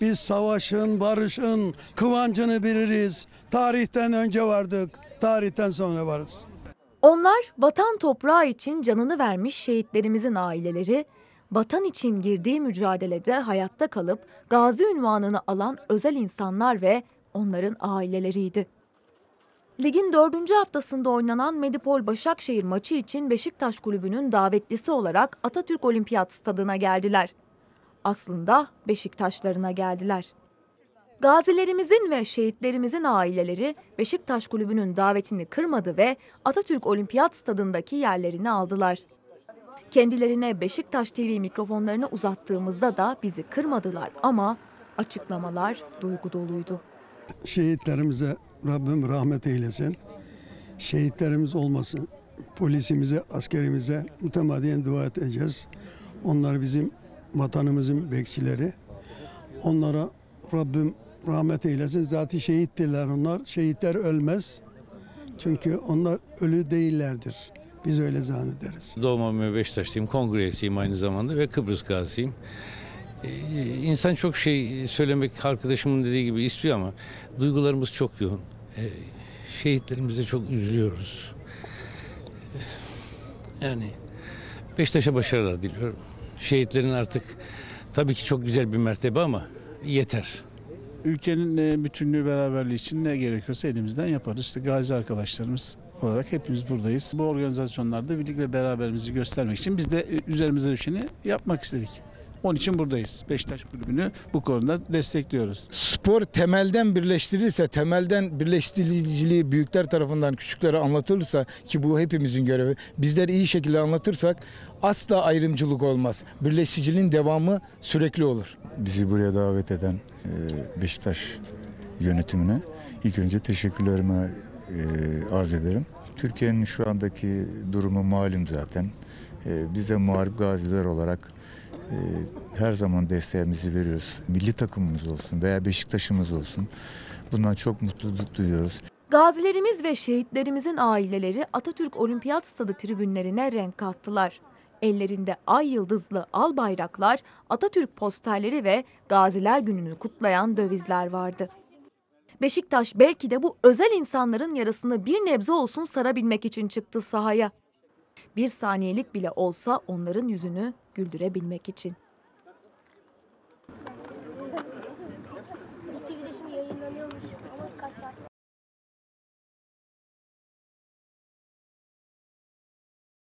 Biz savaşın, barışın, kıvancını biliriz. Tarihten önce vardık, tarihten sonra varız. Onlar vatan toprağı için canını vermiş şehitlerimizin aileleri, vatan için girdiği mücadelede hayatta kalıp gazi ünvanını alan özel insanlar ve onların aileleriydi. Ligin dördüncü haftasında oynanan Medipol Başakşehir maçı için Beşiktaş Kulübü'nün davetlisi olarak Atatürk Olimpiyat Stadı'na geldiler. Aslında Beşiktaşlarına geldiler. Gazilerimizin ve şehitlerimizin aileleri Beşiktaş Kulübü'nün davetini kırmadı ve Atatürk Olimpiyat Stadındaki yerlerini aldılar. Kendilerine Beşiktaş TV mikrofonlarını uzattığımızda da bizi kırmadılar ama açıklamalar duygu doluydu. Şehitlerimize Rabbim rahmet eylesin. Şehitlerimiz olmasın. Polisimize, askerimize mütemadiyen dua edeceğiz. Onlar bizim vatanımızın bekçileri. Onlara Rabbim rahmet eylesin. Zaten şehittiler onlar. Şehitler ölmez. Çünkü onlar ölü değillerdir. Biz öyle zannederiz. Doğma büyüme Beşiktaşlıyım, kongre üyesiyim aynı zamanda ve Kıbrıs gazisiyim. Ee, İnsan çok şey söylemek arkadaşımın dediği gibi istiyor ama duygularımız çok yoğun. Ee, Şehitlerimize çok üzülüyoruz. Ee, Yani Beşiktaş'a başarılar diliyorum. Şehitlerin artık tabii ki çok güzel bir mertebe ama yeter. Ülkenin e, bütünlüğü beraberliği için ne gerekiyorsa elimizden yaparız. İşte gazi arkadaşlarımız olarak hepimiz buradayız. Bu organizasyonlarda birlik ve beraberimizi göstermek için biz de e, üzerimize düşeni yapmak istedik. Onun için buradayız. Beşiktaş Kulübü'nü bu konuda destekliyoruz. spor temelden birleştirilirse, temelden birleştiriciliği büyükler tarafından küçüklere anlatılırsa ki bu hepimizin görevi. Bizler iyi şekilde anlatırsak asla ayrımcılık olmaz. Birleştiriciliğin devamı sürekli olur. bizi buraya davet eden e, Beşiktaş yönetimine ilk önce teşekkürlerimi e, arz ederim. Türkiye'nin şu andaki durumu malum zaten. E, Biz de muharip gaziler olarak e, her zaman desteğimizi veriyoruz. Milli takımımız olsun veya Beşiktaş'ımız olsun. Bundan çok mutluluk duyuyoruz. Gazilerimiz ve şehitlerimizin aileleri Atatürk Olimpiyat Stadı tribünlerine renk kattılar. Ellerinde ay yıldızlı al bayraklar, Atatürk posterleri ve Gaziler Günü'nü kutlayan dövizler vardı. Beşiktaş belki de bu özel insanların yarasını bir nebze olsun sarabilmek için çıktı sahaya bir saniyelik bile olsa onların yüzünü güldürebilmek için. TV'de şimdi yayınlanıyormuş?